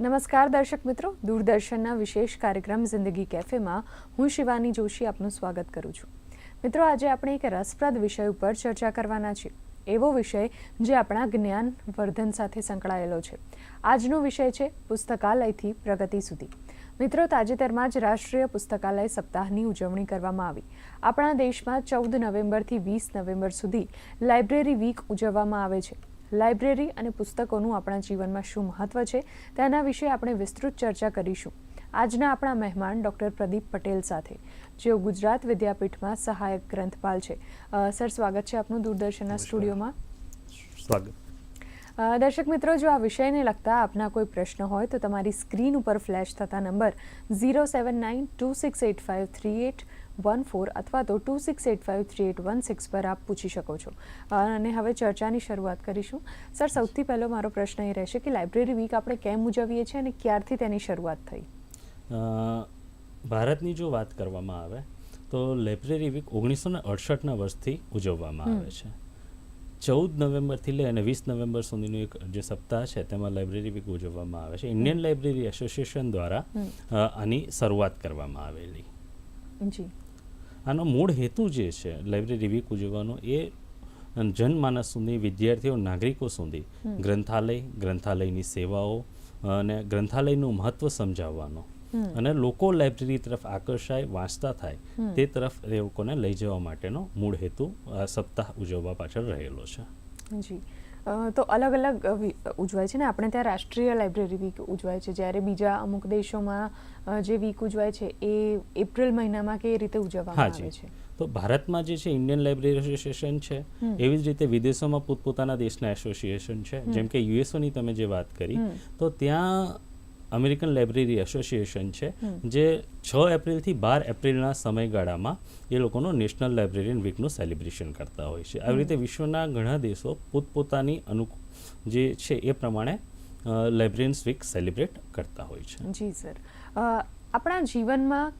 નમસ્કાર દર્શક મિત્રો, દૂરદર્શનના વિશેષ કાર્યક્રમ જિંદગી કેફેમાં હું શિવાની જોશી આપનું સ્વાગત કરું છું. મિત્રો, આજે આપણે એક રસપ્રદ વિષય ઉપર ચર્ચા કરવાના છીએ. એવો વિષય જે આપણા જ્ઞાન, વર્ધન સાથે સંકળાયેલો છે. આજનો વિષય છે પુસ્તકાલયથી પ્રગતિ સુધી. મિત્રો તાજેતરમાં જ રાષ્ટ્રીય પુસ્તકાલય સપ્તાહની ઉજવણી કરવામાં આવી. આપણા દેશમાં ચૌદ નવેમ્બરથી વીસ નવેમ્બર સુધી લાઇબ્રેરી વીક ઉજવવામાં આવે છે. લાઇબ્રેરી અને પુસ્તકોનું આપણા જીવનમાં શું મહત્વ છે તેના વિશે આપણે વિસ્તૃત ચર્ચા કરીશું. આજના આપણા મહેમાન ડૉક્ટર પ્રદીપ પટેલ સાથે જેઓ ગુજરાત વિદ્યાપીઠમાં સહાયક ગ્રંથપાલ છે. સર સ્વાગત છે આપનું દૂરદર્શનના સ્ટુડિયોમાં. સ્વાગત. દર્શક મિત્રો જો આ વિષયને લગતા આપના કોઈ પ્રશ્ન હોય તો તમારી સ્ક્રીન ઉપર ફ્લેશ થતા number zero seven nine two six eight five three eight one four અથવા તો two six eight five three eight one six પર આપ પૂછી શકો છો. અને હવે ચર્ચાની શરૂઆત કરીશું. સર સૌથી પહેલો મારો પ્રશ્ન એ રહેશે કે લાઇબ્રેરી વીક આપણે કેમ ઉજવીએ છીએ અને ક્યારથી તેની શરૂઆત થઈ? ભારતની જો વાત કરવામાં આવે તો લાઇબ્રેરી વીક ઓગણીસો ને અડસઠના વર્ષથી ઉજવવામાં આવે છે. ચૌદ નવેમ્બરથી લઈ અને વીસ નવેમ્બર સુધીનું એક જે સપ્તાહ છે તેમાં લાઇબ્રેરી વીક ઉજવવામાં આવે છે. ઇન્ડિયન લાઇબ્રેરી એસોસિએશન દ્વારા આની શરૂઆત કરવામાં આવેલી. જી. આનો મૂળ હેતુ જે છે લાઇબ્રેરી વીક ઉજવવાનો એ જનમાનસ સુધી વિદ્યાર્થીઓ નાગરિકો સુધી. ગ્રંથાલય ગ્રંથાલયની સેવાઓ અને ગ્રંથાલયનું મહત્વ સમજાવવાનો. અને લોકો લાઇબ્રેરી તરફ આકર્ષાય વાંચતા થાય તે તરફ એ લોકોને લઈ જવા માટેનો મૂળ હેતુ સપ્તાહ ઉજવવા પાછળ રહેલો છે. જી. તો અલગ અલગ ઉજવાય છે ને? આપણે ત્યાં રાષ્ટ્રીય લાઇબ્રેરી વીક ઉજવાય છે. જ્યારે બીજા અમુક દેશોમાં જે વીક ઉજવાય છે એ એપ્રિલ મહિનામાં કે એ રીતે ઉજવવામાં આવે છે. તો ભારતમાં જે છે ઇન્ડિયન લાઇબ્રેરી એસોસિએશન છે એવી જ રીતે વિદેશોમાં પોતપોતાના દેશના એસોસિએશન છે. જેમ કે યુએસઓની તમે જે વાત કરી તો ત્યાં અમેરિકન લાઇબ્રેરી એસોસિએશન છે જે છ એપ્રિલથી બાર એપ્રિલના સમયગાળામાં એ લોકોનો નેશનલ લાઇબ્રેરિયન વીકનું સેલિબ્રેશન કરતા હોય છે. આવી રીતે વિશ્વના ઘણા દેશો પોતપોતાની અનુ જે છે એ પ્રમાણે લાઇબ્રેરિયન્સ વીક સેલિબ્રેટ કરતા હોય છે. જી સર. આપણા જીવનમાં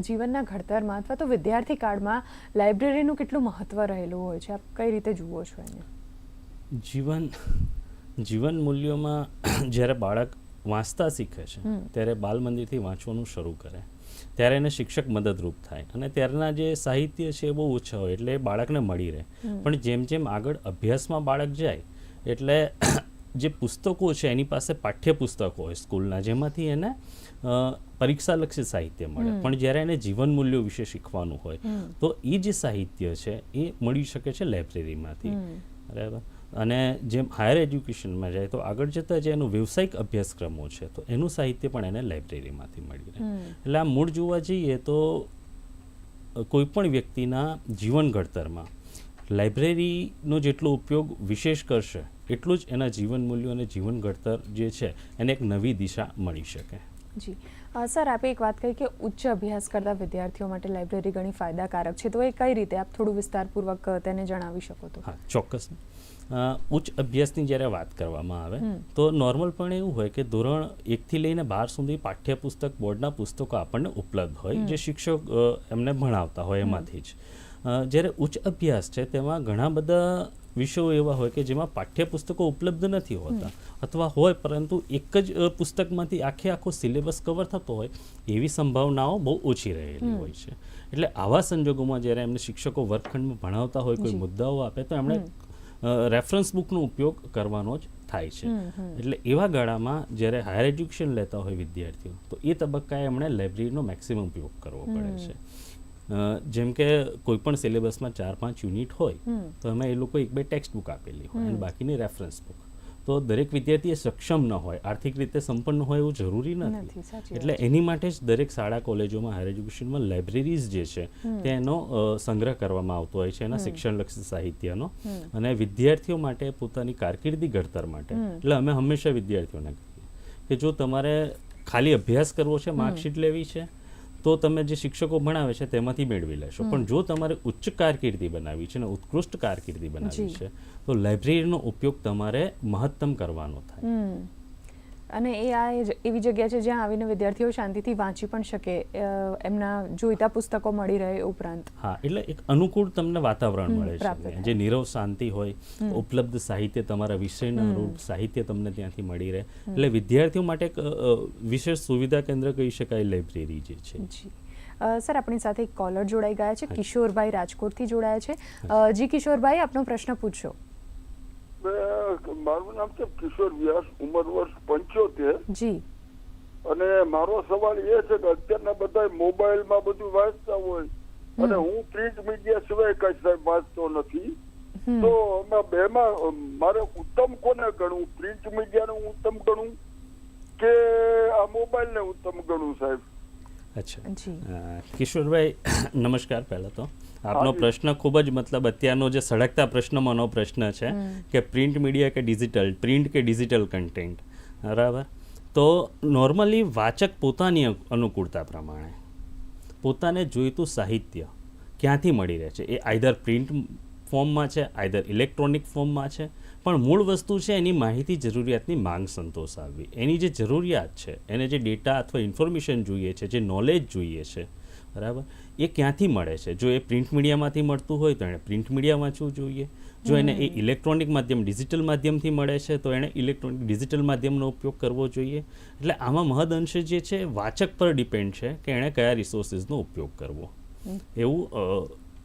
જીવનના ઘડતરમાં અથવા તો વિદ્યાર્થી કાળમાં લાઇબ્રેરીનું કેટલું મહત્વ રહેલું હોય છે? આપ કઈ રીતે જુઓ છો એને? જીવન જીવન મૂલ્યોમાં જ્યારે બાળક વાંચતા શીખે છે. ત્યારે બાલ મંદિરથી વાંચવાનું શરૂ કરે. ત્યારે એને શિક્ષક મદદરૂપ થાય અને ત્યારના જે સાહિત્ય છે એ બહુ ઓછા હોય એટલે એ બાળકને મળી રહે. પણ જેમ જેમ આગળ અભ્યાસમાં બાળક જાય એટલે જે પુસ્તકો છે એની પાસે પાઠ્યપુસ્તકો હોય સ્કૂલના જેમાંથી એને પરીક્ષાલક્ષી સાહિત્ય મળે. પણ જ્યારે એને જીવન મૂલ્યો વિશે શીખવાનું હોય તો એ જે સાહિત્ય છે એ મળી શકે છે લાઇબ્રેરીમાંથી. બરાબર? અને જેમ હાયર એજ્યુકેશનમાં જાય તો આગળ જતાં જે એનું વ્યવસાયિક અભ્યાસક્રમો છે તો એનું સાહિત્ય પણ એને લાઇબ્રેરીમાંથી મળી રહે એટલે આ મૂળ જોવા જઈએ તો કોઈપણ કોઈ પણ વ્યક્તિના જીવન ઘડતરમાં લાઇબ્રેરીનો જેટલો ઉપયોગ વિશેષ કરશે એટલું જ એના જીવન મૂલ્યો અને જીવન ઘડતર જે છે એને એક નવી દિશા મળી શકે. જી. સર આપે એક વાત કહી કે ઉચ્ચ અભ્યાસ કરતા વિદ્યાર્થીઓ માટે લાઇબ્રેરી ઘણી ફાયદાકારક છે તો એ કઈ રીતે? આપ થોડું વિસ્તારપૂર્વક તેને જણાવી શકો તો. હા ચોક્કસ ઉચ્ચ અભ્યાસની જ્યારે વાત કરવામાં આવે તો તો નોર્મલપણે એવું હોય કે ધોરણ એકથી લઈને બાર સુધી પાઠ્યપુસ્તક બોર્ડના પુસ્તકો આપણને ઉપલબ્ધ હોય જે શિક્ષક એમને ભણાવતા હોય એમાંથી જ. જ્યારે ઉચ્ચ અભ્યાસ છે તેમાં ઘણા બધા વિષયો એવા હોય કે જેમાં પાઠ્યપુસ્તકો ઉપલબ્ધ નથી હોતા અથવા હોય પરંતુ એક જ પુસ્તકમાંથી આખે આખો સિલેબસ કવર થતો હોય એવી સંભાવનાઓ બહુ ઓછી રહેલી હોય છે. એટલે આવા સંજોગોમાં જ્યારે એમને શિક્ષકો વર્ગખંડમાં ભણાવતા હોય કોઈ મુદ્દાઓ આપે તો એમણે. રેફરન્સ બુકનો ઉપયોગ કરવાનો જ થાય છે. એટલે એવા ગાળામાં જ્યારે હાયર એજ્યુકેશન લેતા હોય વિદ્યાર્થીઓ તો એ તબક્કાએ એમણે લાઇબ્રેરીનો મેક્સિમમ ઉપયોગ કરવો પડે છે. જેમ કે કોઈ પણ સિલેબસમાં ચાર પાંચ યુનિટ હોય તો એમાં એ લોકો એક બે ટેક્સ્ટ બુક આપેલી હોય અને બાકીની રેફરન્સ બુક તો દરેક વિદ્યાર્થી એ સક્ષમ ન હોય. આર્થિક રીતે સંપન્ન હોય એવું જરૂરી નથી. એટલે એની માટે જ દરેક શાળા કોલેજોમાં હાયર એજ્યુકેશનમાં લાઇબ્રેરીઝ જે છે. તેનો સંગ્રહ કરવામાં આવતો હોય છે એના. શિક્ષણલક્ષી સાહિત્યનો. અને વિદ્યાર્થીઓ માટે પોતાની કારકિર્દી ઘડતર માટે. એટલે અમે હંમેશા વિદ્યાર્થીઓને કહીએ કે જો તમારે ખાલી અભ્યાસ કરવો છે માર્કશીટ લેવી છે તો તમે જે શિક્ષકો ભણાવે છે તેમાંથી મેળવી લેશો. પણ જો તમારે ઉચ્ચ કારકિર્દી બનાવી છે અને ઉત્કૃષ્ટ કારકિર્દી બનાવી છે તો લાઇબ્રેરીનો ઉપયોગ તમારે મહત્તમ કરવાનો થાય. અને એ આ એવી જગ્યા છે જ્યાં આવીને વિદ્યાર્થીઓ શાંતિથી વાંચી પણ શકે એમના જોઈતા પુસ્તકો મળી રહે ઉપરાંત. હા એટલે એક અનુકૂળ તમને વાતાવરણ મળે છે. જે નીરવ શાંતિ હોય ઉપલબ્ધ સાહિત્ય તમારા વિષયના. અનુરૂપ સાહિત્ય તમને ત્યાંથી મળી રહે. એટલે વિદ્યાર્થીઓ માટે એક વિશેષ સુવિધા કેન્દ્ર કહી શકાય લાઇબ્રેરી જે છે. સર આપણી સાથે એક કોલર જોડાઈ ગયા છે. કિશોરભાઈ રાજકોટથી જોડાયા છે. જી કિશોરભાઈ આપનો પ્રશ્ન પૂછશો મારું નામ છે કિશોર વ્યાસ ઉંમર વર્ષ પંચોતેર. જી. અને મારો સવાલ એ છે કે અત્યારના બધા મોબાઈલમાં બધું વાંચતા હોય અને હું પ્રિન્ટ મીડિયા સિવાય કઈ સાહેબ વાંચતો નથી. તો આમાં બેમાં અમ, મારે ઉત્તમ કોને ગણવું પ્રિન્ટ મીડિયાને હું ઉત્તમ ગણું કે આ મોબાઈલને ઉત્તમ ગણું સાહેબ? અચ્છા. કિશોરભાઈ નમસ્કાર પહેલાં તો. આપનો પ્રશ્ન ખૂબ જ મતલબ અત્યારનો જે સળગતા પ્રશ્નમાંનો પ્રશ્ન છે કે પ્રિન્ટ મીડિયા કે ડિજિટલ પ્રિન્ટ કે ડિજિટલ કન્ટેન્ટ. બરાબર? તો નોર્મલી વાચક પોતાની અનુકૂળતા પ્રમાણે પોતાને જોઈતું સાહિત્ય ક્યાંથી મળી રહે છે? એ આઈધર પ્રિન્ટ ફોર્મમાં છે આઈધર ઇલેક્ટ્રોનિક ફોર્મમાં છે પણ મૂળ વસ્તુ છે એની માહિતી જરૂરિયાતની માંગ સંતોષાવવી. એની જે જરૂરિયાત છે એને જે ડેટા અથવા ઇન્ફોર્મેશન જોઈએ છે જે નોલેજ જોઈએ છે બરાબર? એ ક્યાંથી મળે છે? જો એ પ્રિન્ટ મીડિયામાંથી મળતું હોય તો એણે પ્રિન્ટ મીડિયા વાંચવું જોઈએ. જો એને એ ઇલેક્ટ્રોનિક માધ્યમ ડિજિટલ માધ્યમથી મળે છે તો એણે ઇલેક્ટ્રોનિક ડિજિટલ માધ્યમનો ઉપયોગ કરવો જોઈએ. એટલે આમાં મહદઅંશે જે છે વાચક પર ડિપેન્ડ છે કે એણે કયા રિસોર્સિસનો ઉપયોગ કરવો. એવું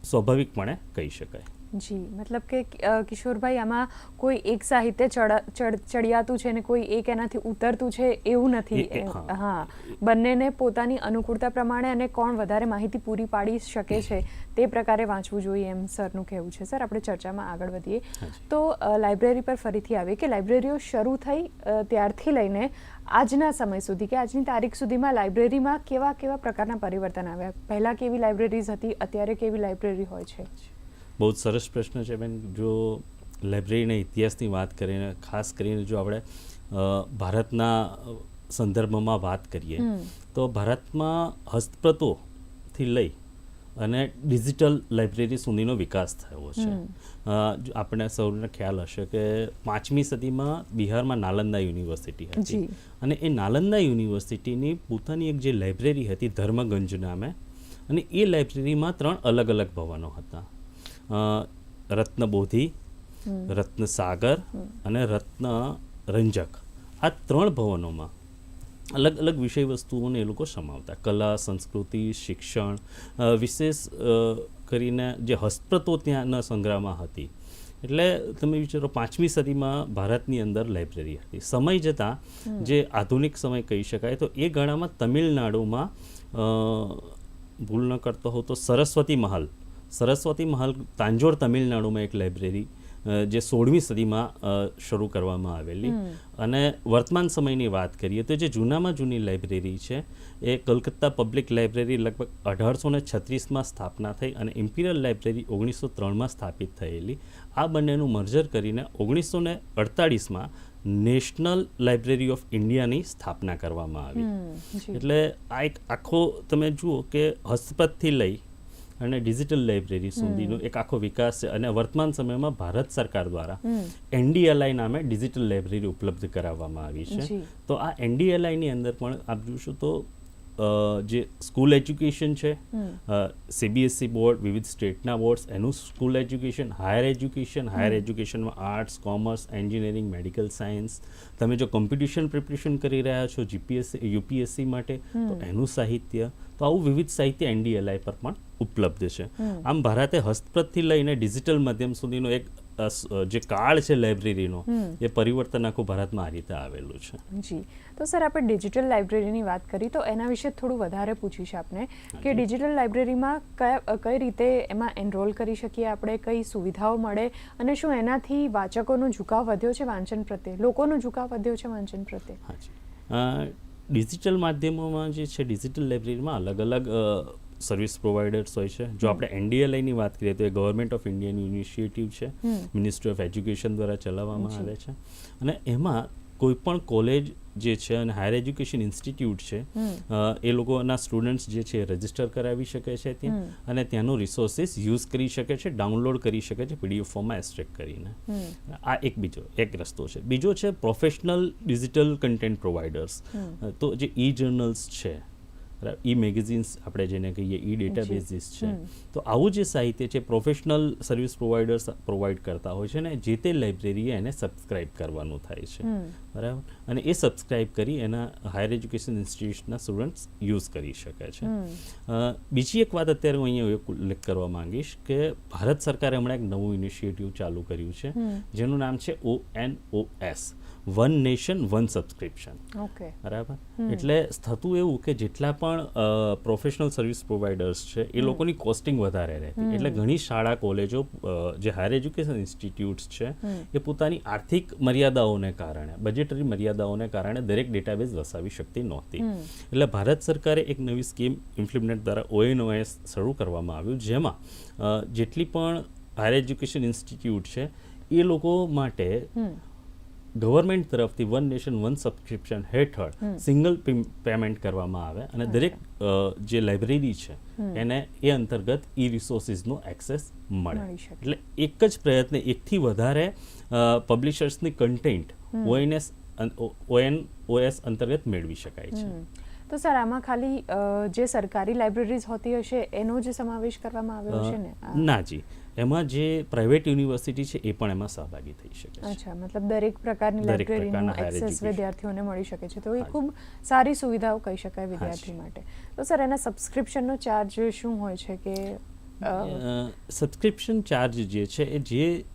સ્વાભાવિકપણે કહી શકાય. જી મતલબ કે કિશોરભાઈ આમાં કોઈ એક સાહિત્ય ચડા- ચડ ચડિયાતું છે ને કોઈ એક એનાથી ઉતરતું છે એવું નથી. હા. બંનેને પોતાની અનુકૂળતા પ્રમાણે અને કોણ વધારે માહિતી પૂરી પાડી શકે છે તે પ્રકારે વાંચવું જોઈએ એમ સરનું કહેવું છે. સર આપણે ચર્ચામાં આગળ વધીએ. તો લાઇબ્રેરી પર ફરીથી આવીએ કે લાઇબ્રેરીઓ શરૂ થઈ ત્યારથી લઈને આજના સમય સુધી કે આજની તારીખ સુધીમાં લાઇબ્રેરીમાં કેવા કેવા પ્રકારના પરિવર્તન આવ્યા? પહેલાં કેવી લાઇબ્રેરીઝ હતી અત્યારે કેવી લાઇબ્રેરી હોય છે? બહુ જ સરસ પ્રશ્ન છે બેન. જો લાઇબ્રેરીના ઇતિહાસની વાત કરીને ખાસ કરીને જો આપણે ભારતના સંદર્ભમાં વાત કરીએ તો ભારતમાં હસ્તપ્રતોથી લઈ અને ડિજિટલ લાઇબ્રેરી સુધીનો વિકાસ થયો છે. આપણે સૌને ખ્યાલ હશે કે પાંચમી સદીમાં બિહારમાં નાલંદા યુનિવર્સિટી હતી અને એ નાલંદા યુનિવર્સિટીની પોતાની એક જે લાઇબ્રેરી હતી ધર્મગંજ નામે અને એ લાઇબ્રેરીમાં ત્રણ અલગ અલગ ભવનો હતા. રત્નબોધિ. રત્નસાગર અને રત્ન રંજક આ ત્રણ ભવનોમાં અલગ અલગ વિષય વસ્તુઓને એ લોકો સમાવતા. કલા સંસ્કૃતિ શિક્ષણ વિશેષ કરીને જે હસ્તપ્રતો ત્યાંના સંગ્રહમાં હતી. એટલે તમે વિચારો પાંચમી સદીમાં ભારતની અંદર લાઇબ્રેરી હતી. સમય જતાં જે આધુનિક સમય કહી શકાય તો એ ગાળામાં તમિલનાડુમાં ભૂલ ન કરતો હોઉં તો સરસ્વતી મહલ સરસ્વતી મહલ તાંજોર તમિલનાડુમાં એક લાઇબ્રેરી જે સોળમી સદીમાં શરૂ કરવામાં આવેલી. અને વર્તમાન સમયની વાત કરીએ તો જે જૂનામાં જૂની લાઇબ્રેરી છે એ કલકત્તા પબ્લિક લાઇબ્રેરી લગભગ અઢારસો ને છત્રીસમાં સ્થાપના થઈ અને ઇમ્પિરિયલ લાઇબ્રેરી ઓગણીસો ત્રણમાં સ્થાપિત થયેલી. આ બંનેનું મર્જર કરીને ઓગણીસો ને અડતાળીસમાં નેશનલ લાઇબ્રેરી ઓફ ઇન્ડિયાની સ્થાપના કરવામાં આવી. એટલે આ એક આખો તમે જુઓ કે હસ્તપતથી લઈ અને ડિજિટલ લાઇબ્રેરી સુધીનો એક આખો વિકાસ છે અને વર્તમાન સમયમાં ભારત સરકાર દ્વારા એનડીએલઆઈ નામે ડિજિટલ લાઇબ્રેરી ઉપલબ્ધ કરાવવામાં આવી છે. તો આ એનડીએલઆઈની અંદર પણ આપ જોશો તો જે સ્કૂલ એજ્યુકેશન છે સીબીએસસી બોર્ડ વિવિધ સ્ટેટના બોર્ડ્સ એનું school education higher education higher એજ્યુકેશનમાં arts commerce engineering medical science તમે જો કોમ્પિટિશન પ્રિપરેશન કરી રહ્યા છો જીપીએસસી યુપીએસસી માટે તો એનું સાહિત્ય તો આવું વિવિધ સાહિત્ય એનડીએલઆઈ પર પણ ઉપલબ્ધ છે. આમ ભારતે હસ્તપ્રતથી લઈને ડિજિટલ માધ્યમ સુધીનો એક જે કાળ છે લાઇબ્રેરીનો. એ પરિવર્તન આખું ભારતમાં આ રીતે આવેલું છે. જી. તો સર આપણે ડિજિટલ લાઇબ્રેરીની વાત કરી તો એના વિશે થોડું વધારે પૂછીશ આપને કે ડિજિટલ લાઇબ્રેરીમાં કયા કઈ રીતે એમાં એનરોલ કરી શકીએ આપણે કઈ સુવિધાઓ મળે અને શું એનાથી વાચકોનો ઝુકાવ વધ્યો છે વાંચન પ્રત્યે? લોકોનો ઝુકાવ વધ્યો છે વાંચન પ્રત્યે? ડિજિટલ માધ્યમોમાં જે છે ડિજિટલ લાઇબ્રેરીમાં અલગ અલગ સર્વિસ પ્રોવાઈડર્સ હોય છે. જો આપણે એનડીએલઆઈની વાત કરીએ તો એ ગવર્મેન્ટ ઓફ ઇન્ડિયાની ઇનિશિયેટિવ છે. મિનિસ્ટ્રી ઓફ એજ્યુકેશન દ્વારા ચલાવવામાં આવે છે. અને એમાં કોઈ પણ કોલેજ જે છે અને હાયર એજ્યુકેશન ઇન્સ્ટિટ્યૂટ છે એ લોકોના સ્ટુડન્ટ્સ જે છે રજિસ્ટર કરાવી શકે છે ત્યાં. અને ત્યાંનું રિસોર્સિસ યુઝ કરી શકે છે ડાઉનલોડ કરી શકે છે પીડીએફ ફોર્મમાં એક્સ્ટ્રેક્ટ કરીને. આ એક બીજો એક રસ્તો છે. બીજો છે પ્રોફેશનલ ડિજિટલ કન્ટેન્ટ પ્રોવાઈડર્સ તો જે ઈ જર્નલ્સ છે ઈ મેગેઝિન્સ આપણે જેને કહીએ ઈ ડેટાબેઝિસ છે. તો આવું જે સાહિત્ય છે પ્રોફેશનલ સર્વિસ પ્રોવાઈડર્સ પ્રોવાઈડ કરતા હોય છે ને જે તે લાઇબ્રેરીએ એને સબસ્ક્રાઇબ કરવાનું થાય છે. બરાબર? અને એ સબસ્ક્રાઇબ કરી એના હાયર એજ્યુકેશન ઇન્સ્ટિટ્યૂટના સ્ટુડન્ટ્સ યુઝ કરી શકે છે. બીજી એક વાત અત્યારે હું અહીંયા ઉલ્લેખ કરવા માંગીશ કે ભારત સરકારે હમણાં એક નવું ઇનિશિયેટિવ ચાલુ કર્યું છે. જેનું નામ છે O N O S one nation one subscription. Okay. બરાબર? એટલે થતું એવું કે જેટલા પણ પ્રોફેશનલ સર્વિસ પ્રોવાઈડર્સ છે એ લોકોની કોસ્ટિંગ વધારે રહેતી. એટલે ઘણી શાળા કોલેજો જે હાયર એજ્યુકેશન ઇન્સ્ટિટ્યૂટ્સ છે એ પોતાની આર્થિક મર્યાદાઓને કારણે બજેટરી મર્યાદાઓને કારણે દરેક ડેટાબેઝ વસાવી શકતી નહોતી. એટલે ભારત સરકારે એક નવી સ્કીમ ઇમ્પ્લિમેન્ટ દ્વારા ઓએનઓએસ શરૂ કરવામાં આવ્યું જેમાં જેટલી પણ હાયર એજ્યુકેશન ઇન્સ્ટિટ્યૂટ છે એ લોકો માટે ગવર્મેન્ટ તરફથી વન નેશન વન સબસ્ક્રિપ્શન હેઠળ સિંગલ પેમેન્ટ કરવામાં આવે અને દરેક જે લાઇબ્રેરી છે એને એ અંતર્ગત ઈ રિસોર્સિસનો એક્સેસ મળે. એટલે એક જ પ્રયત્ને એકથી વધારે પબ્લિશર્સની કન્ટેન્ટ ઓએનએસ ઓએન ઓએસ અંતર્ગત મેળવી શકાય છે. તો સર આમાં ખાલી જે સરકારી લાઇબ્રેરીઝ હોતી હશે એનો જ સમાવેશ કરવામાં આવ્યો છે ને? ના જી. એમાં જે પ્રાઇવેટ યુનિવર્સિટી છે એ પણ એમાં સહભાગી થઈ શકે છે. અચ્છા મતલબ દરેક પ્રકારની લાઇબ્રેરીનું એક્સેસ વિદ્યાર્થીઓને મળી શકે છે. તો એ ખૂબ સારી સુવિધાઓ કહી શકાય વિદ્યાર્થી માટે. તો સર એના સબસ્ક્રિપ્શનનો ચાર્જ શું હોય છે કે સબસ્ક્રિપ્શન ચાર્જ જે છે એ જે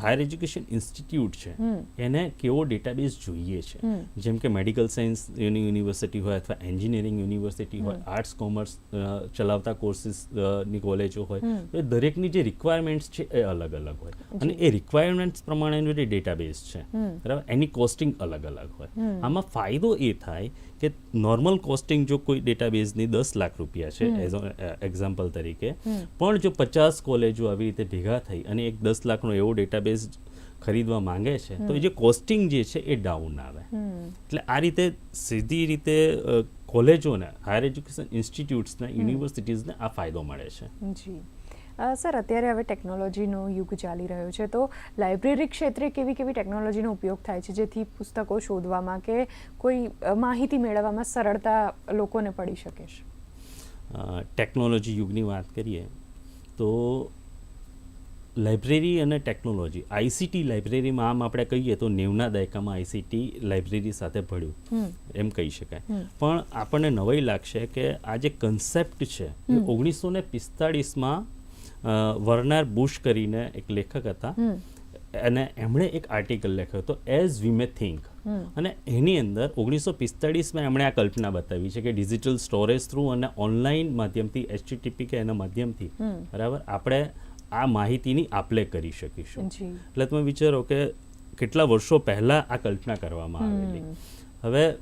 હાયર એજ્યુકેશન ઇન્સ્ટિટ્યૂટ છે એને કેવો ડેટાબેઝ જોઈએ છે. જેમ કે મેડિકલ સાયન્સ યુનિવર્સિટી હોય અથવા એન્જિનિયરિંગ યુનિવર્સિટી હોય આર્ટ્સ કોમર્સ ચલાવતા કોર્સિસની કોલેજો હોય તો એ દરેકની જે રિક્વાયરમેન્ટ્સ છે એ અલગ અલગ હોય. અને એ રિક્વાયરમેન્ટ્સ પ્રમાણેનું જે ડેટાબેઝ છે બરાબર? એની કોસ્ટિંગ અલગ અલગ હોય. આમાં ફાયદો એ થાય કે નોર્મલ કોસ્ટિંગ જો કોઈ ડેટાબેઝની દસ લાખ રૂપિયા છે એઝ એક્ઝામ્પલ તરીકે પણ જો પચાસ કોલેજો આવી રીતે ભેગા થઈ અને એક દસ લાખનો એવો ડેટાબેઝ ખરીદવા માંગે છે તો એ જે કોસ્ટિંગ જે છે એ ડાઉન આવે. એટલે આ રીતે સીધી રીતે કોલેજોને હાયર એજ્યુકેશન ઇન્સ્ટિટ્યૂટ્સને યુનિવર્સિટીઝને આ ફાયદો મળે છે. જી. સર અત્યારે હવે ટેકનોલોજીનો યુગ ચાલી રહ્યો છે. તો લાઇબ્રેરી ક્ષેત્રે કેવી કેવી ટેકનોલોજીનો ઉપયોગ થાય છે? જેથી પુસ્તકો શોધવામાં કે કોઈ માહિતી મેળવવામાં સરળતા લોકોને પડી શકે છે? ટેકનોલોજી યુગની વાત કરીએ તો લાઇબ્રેરી અને ટેકનોલોજી આઈસીટી લાઇબ્રેરીમાં આમ આપણે કહીએ તો નેવના દાયકામાં આઈસીટી લાઇબ્રેરી સાથે ભળ્યું. એમ કહી શકાય. પણ આપણને નવાઈ લાગશે કે આ જે કન્સેપ્ટ છે ઓગણીસો ને પિસ્તાળીસમાં વર્નાર બુશ કરીને એક લેખક હતા. અને એમણે એક આર્ટિકલ લખ્યો હતો એઝ વી મે થિંક. અને એની અંદર ઓગણીસો પિસ્તાળીસમાં એમણે આ કલ્પના બતાવી છે કે ડિજિટલ સ્ટોરેજ થ્રુ અને ઓનલાઈન માધ્યમથી એચટીટીપી કે એના માધ્યમથી બરાબર આપણે આ માહિતીની આપલે કરી શકીશું. એટલે તમે વિચારો કે કેટલા વર્ષો પહેલાં આ કલ્પના કરવામાં આવેલી. હવે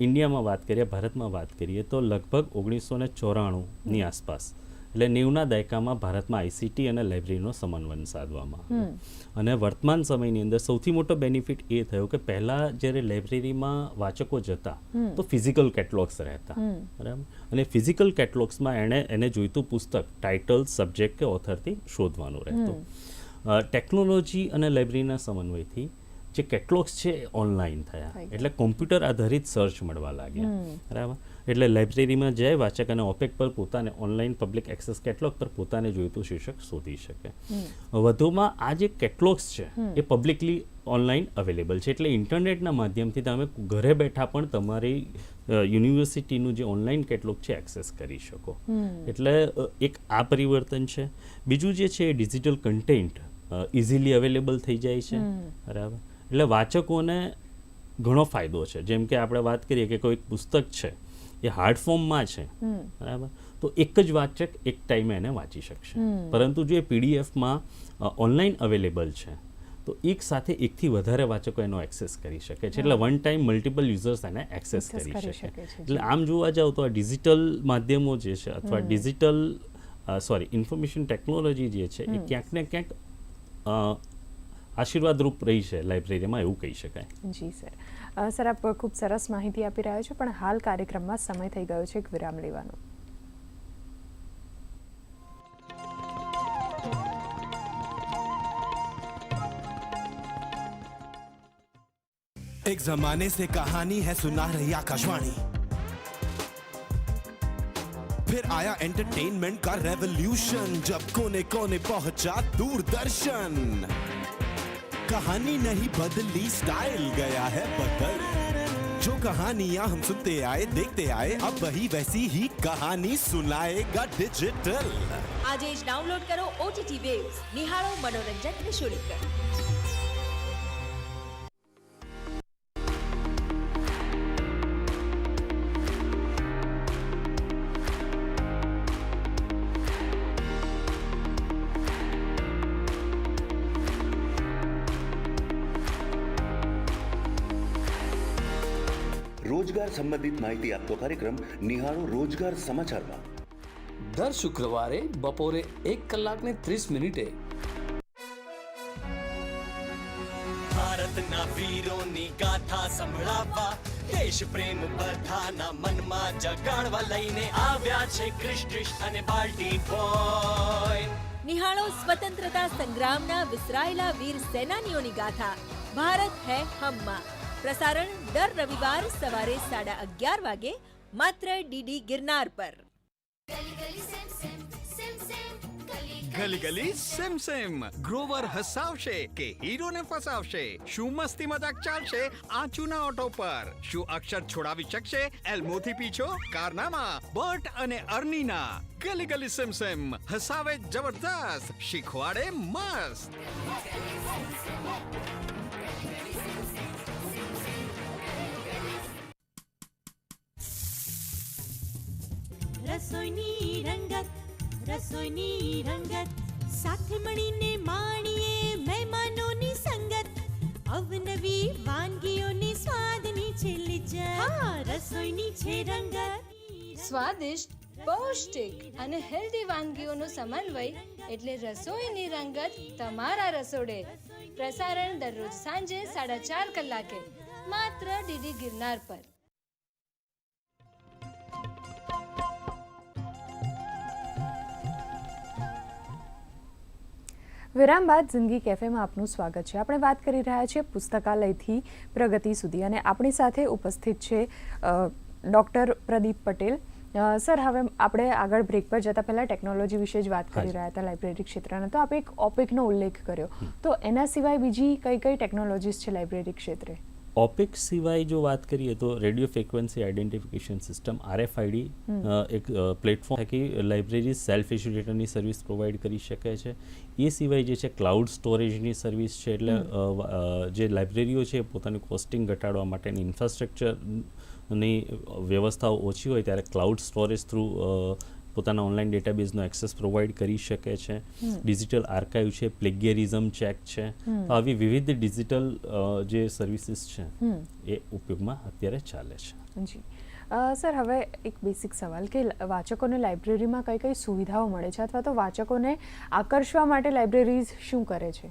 ઇન્ડિયામાં વાત કરીએ ભારતમાં વાત કરીએ તો લગભગ ઓગણીસો ને ચોરાણુંની આસપાસ એટલે નેવના દાયકામાં ભારતમાં આઈસીટી અને લાઇબ્રેરીનો સમન્વયન સાધવામાં અને વર્તમાન સમયની અંદર સૌથી મોટો બેનિફિટ એ થયો કે પહેલાં જ્યારે લાઇબ્રેરીમાં વાચકો જતા તો ફિઝિકલ કેટલોગ્સ રહેતા. બરાબર? અને ફિઝિકલ કેટલોગ્સમાં એણે એને જોઈતું પુસ્તક ટાઇટલ સબ્જેક્ટ કે ઓથરથી શોધવાનું રહેતું. ટેકનોલોજી અને લાઇબ્રેરીના સમન્વયથી જે કેટલોગ્સ છે ઓનલાઈન થયા. એટલે કોમ્પ્યુટર આધારિત સર્ચ મળવા લાગ્યા. બરાબર? એટલે લાઇબ્રેરીમાં જાય વાચક અને ઓપેક પર પોતાને ઓનલાઈન પબ્લિક એક્સેસ કેટલોગ પર પોતાને જોઈતું શીર્ષક શોધી શકે. વધુમાં આ જે કેટલોગ્સ છે એ પબ્લિકલી ઓનલાઈન અવેલેબલ છે. એટલે ઇન્ટરનેટના માધ્યમથી તમે ઘરે બેઠા પણ તમારી યુનિવર્સિટીનું જે ઓનલાઈન કેટલોગ છે એક્સેસ કરી શકો. એટલે એક આ પરિવર્તન છે. બીજું જે છે એ ડિજિટલ કન્ટેન્ટ ઇઝીલી અવેલેબલ થઈ જાય છે. બરાબર. એટલે વાચકોને ઘણો ફાયદો છે. જેમ કે આપણે વાત કરીએ કે કોઈ પુસ્તક છે એ હાર્ડ ફોર્મમાં છે. બરાબર? તો એક જ વાચક એક ટાઈમે એને વાંચી શકશે. પરંતુ જો એ પીડીએફમાં ઓનલાઈન અવેલેબલ છે તો એક સાથે એકથી વધારે વાચકો એનો એક્સેસ કરી શકે છે. એટલે વન ટાઈમ મલ્ટિપલ યુઝર્સ એને એક્સેસ કરી શકે. એટલે આમ જોવા જાવ તો આ ડિજિટલ માધ્યમો જે છે અથવા ડિજિટલ સોરી ઇન્ફોર્મેશન ટેકનોલોજી જે છે એ ક્યાંક ને ક્યાંક આશીર્વાદરૂપ રહી છે લાઇબ્રેરીમાં એવું કહી શકાય જી સર અ, સર આપ ખૂબ સરસ માહિતી આપી રહ્યા છો પણ હાલ કાર્યક્રમમાં સમય થઈ ગયો છે એક વિરામ લેવાનો एक जमाने से कहानी है सुना रही आकाशवाणी फिर आया एंटरटेनमेंट का रेवोल्यूशन जब कोने कोने पहुंचा दूरदर्शन कहानी नहीं बदली स्टाइल गया है बदल। जो कहानियाँ हम सुनते आए, देखते आए, अब वही वैसी ही कहानी सुनाएगा डिजिटल आज डाउनलोड करो ओ टी टी वेव निहारो मनोरंजन निशुल्क રોજગાર સંબંધિત માહિતી આપતો કાર્યક્રમ નિહાળો રોજગાર સમાચારમાં. દર શુક્રવારે બપોરે એક કલાકને ત્રીસ મિનિટે. ભારતના વીરોની ગાથા સંભળાવવા દેશ પ્રેમ બધાના મનમાં જગાડવા લઈને આવ્યા છે ક્રિશ અને બાલ્ટી બોય. નિહાળો સ્વતંત્રતા સંગ્રામના વિસરાયેલા વીર સેનાનીઓની ગાથા. ભારત હૈ હમમાં. પ્રસારણ દર રવિવાર સવારે સાડા અગિયાર વાગે માત્ર ડીડી ગિરનાર પર. ગલી ગલી સેમ સેમ. ગ્રોવર હસાવશે કે હીરોને ફસાવશે? શું મસ્તી મજાક ચાલશે આચુના ઓટો પર? શું અક્ષર છોડાવી શકશે? એલ્મોથી પીછો કારનામા બર્ટ અને અર્નીના. ગલી ગલી સેમ સેમ. હસાવે જબરદસ્ત. શીખવાડે મસ્ત. રસોઈની રંગત રસોઈની રંગત. સાથે મળીને માણીએ મહેમાનોની સંગત. અવનવી વાનગીઓની સ્વાદની છે લિજ્જત રસોઈની છે રંગત. સ્વાદિષ્ટ, પૌષ્ટિક અને હેલ્ધી વાનગીઓનો સમન્વય એટલે રસોઈની રંગત તમારા રસોડે. પ્રસારણ દરરોજ સાંજે સાડા ચાર કલાકે. માત્ર ડીડી ગિરનાર પર. વિરામ બાદ જિંદગી કેફેમાં આપનું સ્વાગત છે. આપણે વાત કરી રહ્યા છીએ પુસ્તકાલયથી પ્રગતિ સુધી અને આપણી સાથે ઉપસ્થિત છે ડૉક્ટર પ્રદીપ પટેલ. સર હવે આપણે આગળ બ્રેક પર જતા પહેલાં ટેકનોલોજી વિશે જ વાત કરી રહ્યા હતા લાઇબ્રેરી ક્ષેત્રના. તો આપણે એક ઓપિકનો ઉલ્લેખ કર્યો. તો એના સિવાય બીજી કઈ કઈ ટેકનોલોજીસ છે લાઇબ્રેરી ક્ષેત્રે? ઓપિક સિવાય જો વાત કરીએ તો radio frequency identification system RFID એક પ્લેટફોર્મ થકી લાઇબ્રેરી સેલ્ફ ઇસ્યુલેટરની સર્વિસ પ્રોવાઈડ કરી શકે છે. એ સિવાય જે છે ક્લાઉડ સ્ટોરેજની સર્વિસ છે એટલે જે લાઇબ્રેરીઓ છે પોતાનું કોસ્ટિંગ ઘટાડવા માટેની ઇન્ફ્રાસ્ટ્રક્ચરની વ્યવસ્થાઓ ઓછી હોય ત્યારે ક્લાઉડ સ્ટોરેજ થ્રુ પોતાના ઓનલાઈન ડેટાબેઝનો એક્સેસ પ્રોવાઈડ કરી શકે છે. ડિજિટલ આર્કાઇવ છે પ્લેગિયરિઝમ ચેક છે. તો આવી વિવિધ ડિજિટલ જે સર્વિસીસ છે એ ઉપયોગમાં અત્યારે ચાલે છે. જી. સર હવે એક બેસિક સવાલ કે વાચકોને લાઇબ્રેરીમાં કઈ કઈ સુવિધાઓ મળે છે? અથવા તો વાચકોને આકર્ષવા માટે લાઇબ્રેરીઝ શું કરે છે?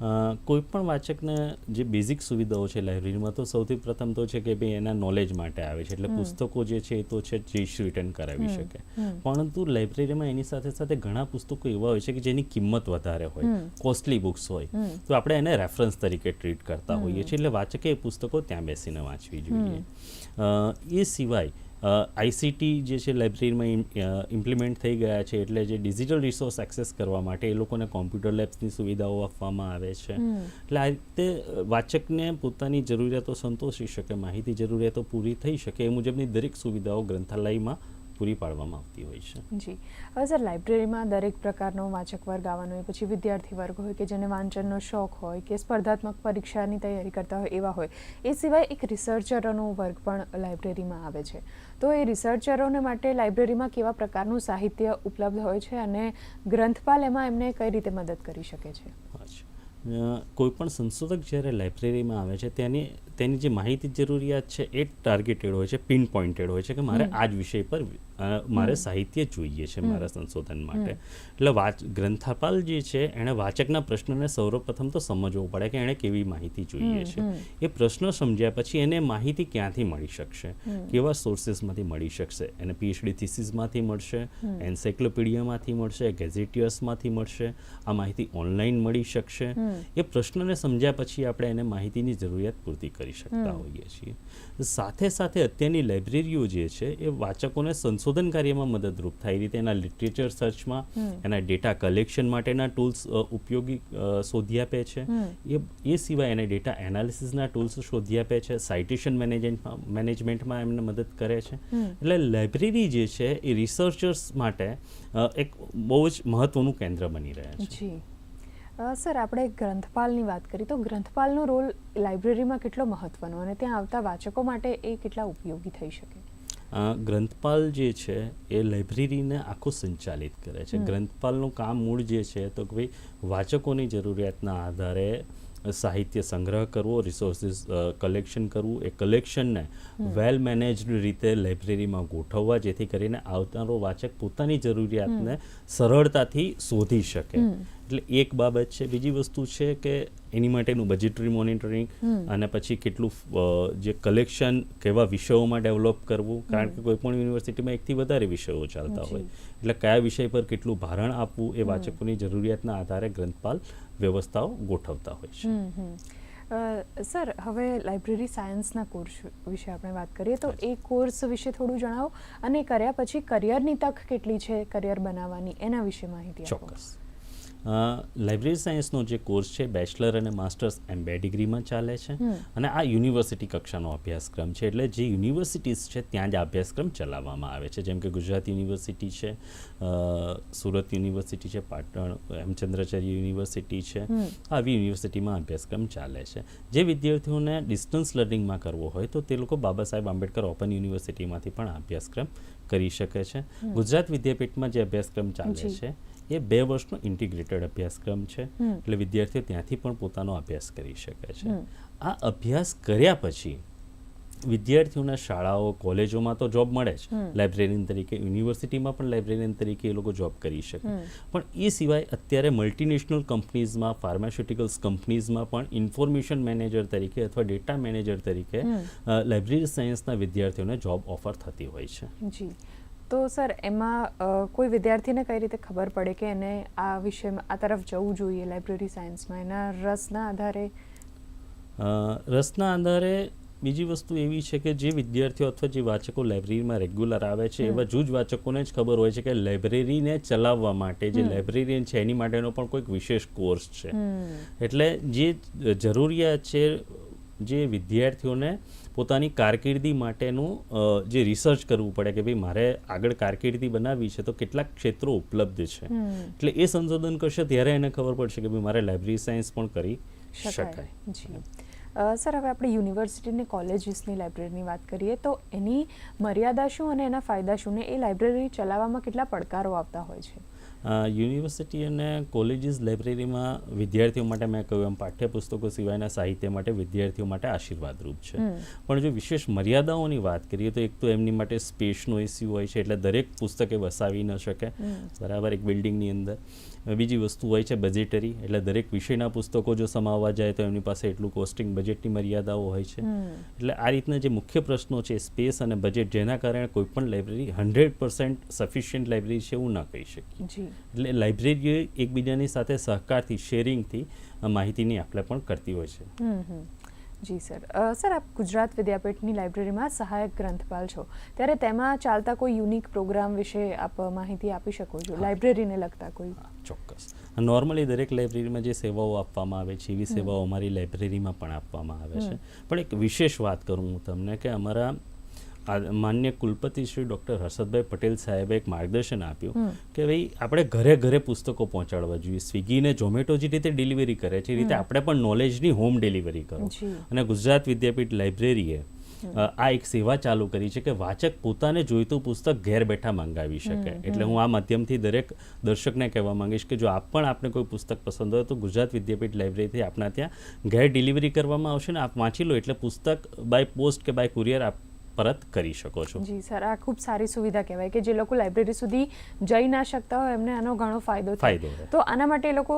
અ, કોઈ પણ વાચકને જે બેઝિક સુવિધાઓ છે લાઇબ્રેરીમાં તો સૌથી પ્રથમ તો છે કે ભાઈ એના નોલેજ માટે આવે છે. એટલે પુસ્તકો જે છે એ તો છે જે ઇસ્યુ રિટર્ન કરાવી શકે. પરંતુ લાઇબ્રેરીમાં એની સાથે સાથે ઘણા પુસ્તકો એવા હોય છે કે જેની કિંમત વધારે હોય. કોસ્ટલી બુક્સ હોય. તો આપણે એને રેફરન્સ તરીકે ટ્રીટ કરતા હોઈએ છીએ. એટલે વાચકે એ પુસ્તકો ત્યાં બેસીને વાંચવી જોઈએ. અ, એ સિવાય આઈસીટી જે છે લાઇબ્રેરીમાં ઇમ્પ્લિમેન્ટ થઈ ગયા છે એટલે જે ડિજિટલ રિસોર્સ એક્સેસ કરવા માટે એ લોકોને કોમ્પ્યુટર લેબ્સની સુવિધાઓ આપવામાં આવે છે. એટલે આ રીતે વાચકને પોતાની જરૂરિયાતો સંતોષી શકે માહિતી જરૂરિયાતો પૂરી થઈ શકે એ મુજબની દરેક સુવિધાઓ ગ્રંથાલયમાં પૂરી પાડવામાં આવતી હોય છે. જી. હવે સર લાઇબ્રેરીમાં દરેક પ્રકારનો વાચક વર્ગ આવવાનો હોય પછી વિદ્યાર્થી વર્ગ હોય કે જેને વાંચનનો શોખ હોય કે સ્પર્ધાત્મક પરીક્ષાની તૈયારી કરતા હોય એવા હોય એ સિવાય એક રિસર્ચરોનો વર્ગ પણ લાઇબ્રેરીમાં આવે છે. તો એ રિસર્ચરોને માટે લાઇબ્રેરીમાં કેવા પ્રકારનું સાહિત્ય ઉપલબ્ધ હોય છે અને ગ્રંથપાલ એમાં એમને કઈ રીતે મદદ કરી શકે છે? અચ્છા. અ, કોઈ પણ સંશોધક જ્યારે લાઇબ્રેરીમાં આવે છે તેની તેની જે માહિતી જરૂરિયાત છે એ ટાર્ગેટેડ હોય છે પિન પોઇન્ટેડ હોય છે કે મારે આ જ વિષય પર મારે સાહિત્ય જોઈએ છે મારા સંશોધન માટે. એટલે વાચ ગ્રંથપાલ જે છે એણે વાચકના પ્રશ્નને સૌપ્રથમ તો સમજવો પડે કે એણે કેવી માહિતી જોઈએ છે. એ પ્રશ્ન સમજ્યા પછી એને માહિતી ક્યાંથી મળી શકશે? કેવા સોર્सेसમાંથી મળી શકશે? એને પીએચડી થિસિસમાંથી મળશે એન્સાઇક્લોપીડિયામાંથી મળશે ગેઝેટિયર્સમાંથી મળશે આ માહિતી ઓનલાઈન મળી શકશે? એ પ્રશ્નને સમજ્યા પછી આપણે એને માહિતીની જરૂરિયાત પૂર્તિ કરી શકતા હોઈએ છીએ. સાથે સાથે અત્યારની લાઇબ્રેરીઓ જે છે એ વાચકોને સંશોધન કાર્યમાં મદદરૂપ થાય. એ રીતે એના લિટરેચર સર્ચમાં એના ડેટા કલેક્શન માટેના ટૂલ્સ ઉપયોગી શોધી આપે છે. એ એ સિવાય એને ડેટા એનાલિસિસના ટૂલ્સ શોધી આપે છે. સાઇટેશન મેનેજમેન્ટમાં મેનેજમેન્ટમાં એમને મદદ કરે છે. એટલે લાઇબ્રેરી જે છે એ રિસર્ચર્સ માટે એક બહુ જ મહત્વનું કેન્દ્ર બની રહ્યા છે. સર આપણે ગ્રંથપાલની વાત કરી તો ગ્રંથપાલનો રોલ લાઇબ્રેરીમાં કેટલો મહત્વનો? અને ત્યાં આવતા વાચકો માટે એ કેટલા ઉપયોગી થઈ શકે? ગ્રંથપાલ જે છે એ લાઇબ્રેરીને આખું સંચાલિત કરે છે. ગ્રંથપાલનું કામ મૂળ જે છે તો કે ભાઈ વાચકોની જરૂરિયાતના આધારે સાહિત્ય સંગ્રહ કરવો રિસોર્સિસ કલેક્શન કરવું એ કલેક્શનને વેલ મેનેજડ રીતે લાઇબ્રેરીમાં ગોઠવવા જેથી કરીને આવનારો વાચક પોતાની જરૂરિયાતને સરળતાથી શોધી શકે. એટલે એક બાબત છે. બીજી વસ્તુ છે કે એની માટેનું બજેટરી મોનિટરિંગ અને પછી કેટલું જે કલેક્શન કેવા વિષયોમાં ડેવલપ કરવું કારણ કે કોઈપણ યુનિવર્સિટીમાં એકથી વધારે વિષયો ચાલતા હોય. એટલે કયા વિષય પર કેટલું ભારણ આપવું એ વાચકોની જરૂરિયાતના આધારે ગ્રંથપાલ વ્યવસ્થાઓ ગોઠવતા હોય છે. સર હવે લાઇબ્રેરી સાયન્સના કોર્સ વિશે આપણે વાત કરીએ તો એ કોર્સ વિશે થોડું જણાવો અને કર્યા પછી કરિયરની તક કેટલી છે કરિયર બનાવવાની એના વિશે માહિતી ચોક્કસ. લાઇબ્રેરી સાયન્સનો જે કોર્સ છે બેચલર અને માસ્ટર્સ એમ બે ડિગ્રીમાં ચાલે છે. અને આ યુનિવર્સિટી કક્ષાનો અભ્યાસક્રમ છે એટલે જે યુનિવર્સિટીઝ છે ત્યાં જ અભ્યાસક્રમ ચલાવવામાં આવે છે. જેમ કે ગુજરાત યુનિવર્સિટી છે સુરત યુનિવર્સિટી છે પાટણ હેમચંદ્રાચાર્ય યુનિવર્સિટી છે. આવી યુનિવર્સિટીમાં અભ્યાસક્રમ ચાલે છે. જે વિદ્યાર્થીઓને ડિસ્ટન્સ લર્નિંગમાં કરવો હોય તો તે લોકો બાબા સાહેબ આંબેડકર ઓપન યુનિવર્સિટીમાંથી પણ અભ્યાસક્રમ કરી શકે છે. ગુજરાત વિદ્યાપીઠમાં જે અભ્યાસક્રમ ચાલે છે એ બે વર્ષનો ઇન્ટિગ્રેટેડ અભ્યાસક્રમ છે. એટલે વિદ્યાર્થીઓ ત્યાંથી પણ પોતાનો અભ્યાસ કરી શકે છે. આ અભ્યાસ કર્યા પછી વિદ્યાર્થીઓના શાળાઓ કોલેજોમાં તો જોબ મળે જ. લાઇબ્રેરિયન તરીકે યુનિવર્સિટીમાં પણ લાઇબ્રેરિયન તરીકે એ લોકો જોબ કરી શકે. પણ એ સિવાય અત્યારે મલ્ટીનેશનલ કંપનીઝમાં ફાર્માસ્યુટિકલ્સ કંપનીઝમાં પણ ઇન્ફોર્મેશન મેનેજર તરીકે અથવા ડેટા મેનેજર તરીકે લાઇબ્રેરી સાયન્સના વિદ્યાર્થીઓને જોબ ઓફર થતી હોય છે. જી. તો સર એમાં કોઈ વિદ્યાર્થીને કઈ રીતે ખબર પડે કે એને આ વિષયમાં આ તરફ જવું જોઈએ લાઇબ્રેરી સાયન્સમાં? એના રસના આધારે? રસના આધારે બીજી વસ્તુ એવી છે કે જે વિદ્યાર્થીઓ અથવા જે વાચકો લાઇબ્રેરીમાં રેગ્યુલર આવે છે એવા જૂજ વાચકોને જ ખબર હોય છે કે લાઇબ્રેરીને ચલાવવા માટે જે લાઇબ્રેરિયન છે એની માટેનો પણ કોઈક વિશેષ કોર્સ છે. એટલે જે જરૂરિયાત છે જે વિદ્યાર્થીઓને પોતાની કારકિર્દી માટેનું જે રિસર્ચ કરવું પડે કે ભાઈ મારે આગળ કારકિર્દી બનાવવી છે તો કેટલાક ક્ષેત્રો ઉપલબ્ધ છે. એટલે એ સંશોધન કરશે ત્યારે એને ખબર પડશે કે ભાઈ મારે લાઇબ્રેરી સાયન્સ પણ કરી શકાય. સર હવે આપણે યુનિવર્સિટી અને કોલેજીસની લાઇબ્રેરીની વાત કરીએ તો એની મર્યાદા શું અને એના ફાયદા શું ને એ લાઇબ્રેરી ચલાવવામાં કેટલા પડકારો આવતા હોય છે? યુનિવર્સિટી અને કોલેજીસ લાઇબ્રેરીમાં વિદ્યાર્થીઓ માટે મેં કહ્યું એમ પાઠ્યપુસ્તકો સિવાયના સાહિત્ય માટે વિદ્યાર્થીઓ માટે આશીર્વાદરૂપ છે. પણ જો વિશેષ મર્યાદાઓની વાત કરીએ તો એક તો એમની માટે સ્પેસનો ઇસ્યુ હોય છે એટલે દરેક પુસ્તકે વસાવી ન શકે. બરાબર એક બિલ્ડિંગની અંદર. બીજી વસ્તુ હોય છે બજેટરી એટલે દરેક વિષયના પુસ્તકો જો સમાવવા જાય તો એમની પાસે એટલું કોસ્ટિંગ બજેટની મર્યાદાઓ હોય છે. એટલે આ રીતના જે મુખ્ય પ્રશ્નો છે સ્પેસ અને બજેટ જેના કારણે કોઈ પણ library hundred percent sufficient library છે એવું ના કહી શકીએ. એટલે લાઇબ્રેરીઓ એકબીજાની સાથે સહકારથી શેરિંગથી માહિતીની આપ પણ કરતી હોય છે. જી સર. સર આપ ગુજરાત વિદ્યાપીઠની લાઇબ્રેરીમાં સહાયક ગ્રંથપાલ છો. ત્યારે તેમાં ચાલતા કોઈ યુનિક પ્રોગ્રામ વિશે આપ માહિતી આપી શકો છો? લાઇબ્રેરીને લગતા કોઈ? ચોક્કસ. નોર્મલી દરેક લાઇબ્રેરીમાં જે સેવાઓ આપવામાં આવે છે એવી સેવાઓ અમારી લાઇબ્રેરીમાં પણ આપવામાં આવે છે. પણ એક વિશેષ વાત કરું હું તમને કે અમારા માન્ય કુલપતિ શ્રી ડૉક્ટર હર્ષદભાઈ પટેલ સાહેબે એક માર્ગદર્શન આપ્યું કે ભાઈ આપણે ઘરે ઘરે પુસ્તકો પહોંચાડવા જોઈએ. સ્વિગી ને ઝોમેટો જે રીતે ડિલિવરી કરે છે એ રીતે આપણે પણ નોલેજની હોમ ડિલિવરી કરો. અને ગુજરાત વિદ્યાપીઠ લાઇબ્રેરીએ આ એક સેવા ચાલુ કરી છે કે વાચક પોતાને જોઈતું પુસ્તક ઘેર બેઠા મંગાવી શકે. એટલે હું આ માધ્યમથી દરેક દર્શકને કહેવા માંગીશ કે જો આપ પણ આપને કોઈ પુસ્તક પસંદ હોય તો ગુજરાત વિદ્યાપીઠ લાઇબ્રેરીથી આપના ત્યાં ઘેર ડિલિવરી કરવામાં આવશે ને આપ વાંચી લો. એટલે પુસ્તક બાય પોસ્ટ કે બાય કુરિયર આપ પરત કરી શકો છો. જી સર આ ખૂબ સારી સુવિધા કહેવાય કે જે લોકો લાઇબ્રેરી સુધી જઈ ના શકતા હોય એમને આનો ઘણો ફાયદો થાય. ફાયદો તો આના માટે એ લોકો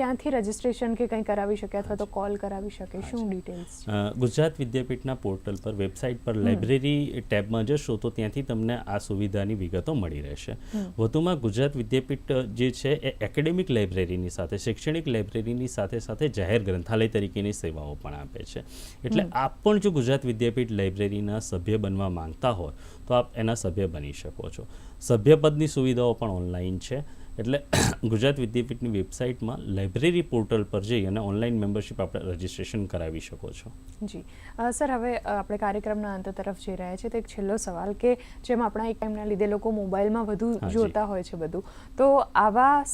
ક્યાંથી રજીસ્ટ્રેશન કે કંઈ કરાવી શકે અથવા તો કોલ કરાવી શકે? શું ડિટેલ્સ ગુજરાત વિદ્યાપીઠના પોર્ટલ પર વેબસાઇટ પર લાઇબ્રેરી ટેબમાં જશો તો ત્યાંથી તમને આ સુવિધાની વિગતો મળી રહેશે. વધુમાં ગુજરાત વિદ્યાપીઠ જે છે એ એકેડેમિક લાઇબ્રેરીની સાથે શૈક્ષણિક લાઇબ્રેરીની સાથે સાથે જાહેર ગ્રંથાલય તરીકેની સેવાઓ પણ આપે છે. એટલે આપ પણ જો ગુજરાત વિદ્યાપીઠ લાઇબ્રેરીના સભ્ય બનવા માંગતા હોય તો આપ એના સભ્ય બની શકો છો. સભ્યપદની સુવિધાઓ પણ ઓનલાઈન છે. એટલે ગુજરાત વિદ્યાપીઠની વેબસાઇટમાં લાઇબ્રેરી પોર્ટલ પર જઈ અને ઓનલાઈન મેમ્બરશિપ આપણે રજિસ્ટ્રેશન કરાવી શકો છો. જી. સર હવે આપણે કાર્યક્રમના અંત તરફ જઈ રહ્યા છીએ તો એક છેલ્લો સવાલ કે જેમ આપણા એક ટાઈમના લીધે લોકો મોબાઈલમાં વધુ જોતા હોય છે બધું તો આવા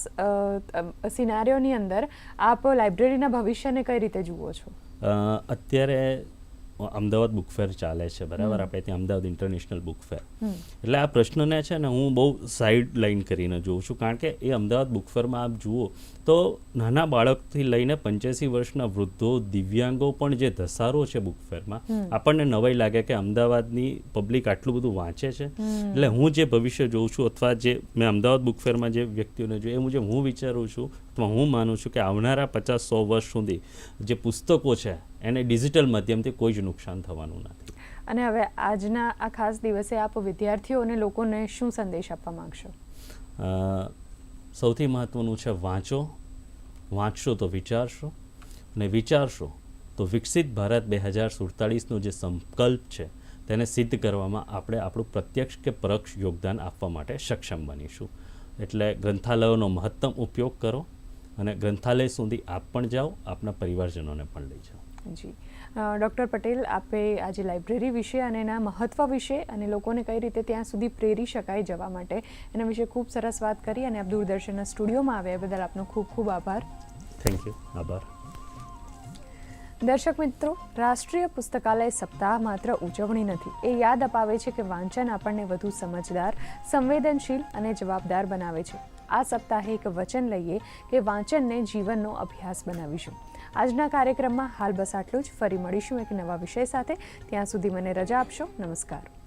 સિનારીઓની અંદર આપ લાઇબ્રેરીના ભવિષ્યને કઈ રીતે જુઓ છો? અત્યારે અમદાવાદ બુક ફેર ચાલે છે બરાબર? આપણે ત્યાં અમદાવાદ ઇન્ટરનેશનલ બુક ફેર. એટલે આ પ્રશ્નને છે ને હું બહુ સાઈડ લાઈન કરીને જોઉં છું કારણ કે એ અમદાવાદ બુક ફેરમાં આપ જુઓ તો નાના બાળકથી લઈને પંચ્યાસી વર્ષના વૃદ્ધો દિવ્યાંગો પણ જે ધસારો છે બુક ફેરમાં આપણને નવાઈ લાગે કે અમદાવાદની પબ્લિક આટલું બધું વાંચે છે. એટલે હું જે ભવિષ્ય જોઉં છું અથવા જે મેં અમદાવાદ બુક ફેરમાં જે વ્યક્તિઓને જોયું એ મુજબ હું વિચારું છું અથવા હું માનું છું કે આવનારા પચાસ સો વર્ષ સુધી જે પુસ્તકો છે એને ડિજિટલ માધ્યમથી કોઈ જ નુકસાન થવાનું નથી. અને હવે આજના આ ખાસ દિવસે આપ વિદ્યાર્થીઓ અને લોકોને શું સંદેશ આપવા માગશો? સૌથી મહત્ત્વનું છે વાંચો. વાંચશો તો વિચારશો અને વિચારશો તો વિકસિત ભારત બે હજાર સુડતાળીસનો જે સંકલ્પ છે તેને સિદ્ધ કરવામાં આપણે આપણું પ્રત્યક્ષ કે પરોક્ષ યોગદાન આપવા માટે સક્ષમ બનીશું. એટલે ગ્રંથાલયોનો મહત્તમ ઉપયોગ કરો. અને ગ્રંથાલય સુધી આપ પણ જાઓ આપના પરિવારજનોને પણ લઈ જાઓ. જી. ડૉક્ટર પટેલ આપે આજે લાઇબ્રેરી વિશે અને એના મહત્ત્વ વિશે અને લોકોને કઈ રીતે ત્યાં સુધી પ્રેરી શકાય જવા માટે એના વિશે ખૂબ સરસ વાત કરી અને આપ દૂરદર્શનના સ્ટુડિયોમાં આવ્યા બદલ આપનો ખૂબ ખૂબ આભાર. થેન્ક યુ આભાર. દર્શક મિત્રો રાષ્ટ્રીય પુસ્તકાલય સપ્તાહ માત્ર ઉજવણી નથી. એ યાદ અપાવે છે કે વાંચન આપણને વધુ સમજદાર સંવેદનશીલ અને જવાબદાર બનાવે છે. આ સપ્તાહે એક વચન લઈએ કે વાંચનને જીવનનો અભ્યાસ બનાવીશું. આજના કાર્યક્રમમાં હાલ બસ આટલું જ. ફરી મળીશું એક નવા વિષય સાથે. ત્યાં સુધી મને રજા આપશો. નમસ્કાર.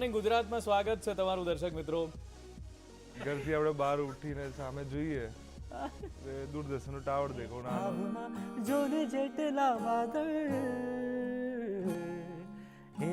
મોર્નિંગ ગુજરાતમાં સ્વાગત છે તમારું દર્શક મિત્રો. ઘરથી આપણે બહાર ઉઠીને સામે જોઈએ. દૂરદર્શનનો ટાવર દેખો જોને જેટલા વાદળ.